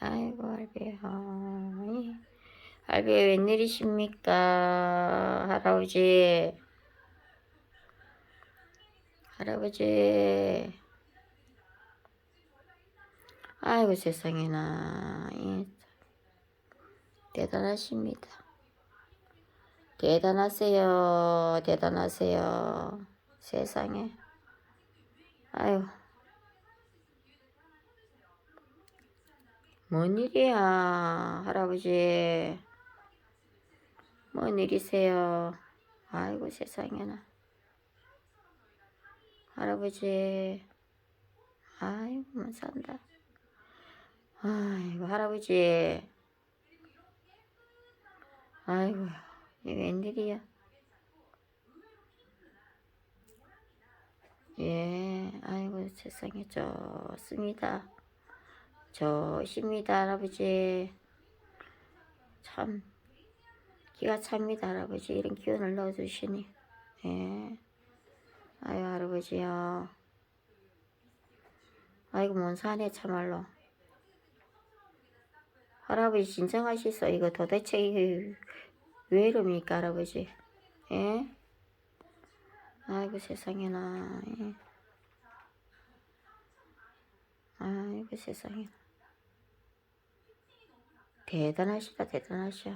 아이고, 할배야. 이 할배 웬일이십니까? 할아버지. 할아버지. 아이고, 세상에나. 이 대단하십니다. 대단하세요. 대단하세요. 세상에. 아유. 뭔 일이야, 할아버지. 뭔 일이세요? 아이고, 세상에나. 할아버지. 아이고, 못 산다. 아이고, 할아버지. 아이고, 이게 웬일이야. 예, 아이고, 세상에 좋습니다. 좋습니다, 할아버지. 참, 기가 찹니다, 할아버지. 이런 기운을 넣어주시니. 예. 아유, 할아버지요. 아이고, 뭔 사네, 참말로. 할아버지, 진정하시소. 이거 도대체, 이게 왜 이럽니까, 할아버지? 예? 아이고, 세상에나. 예. 아이고, 세상에. 대단하시다, 대단하셔.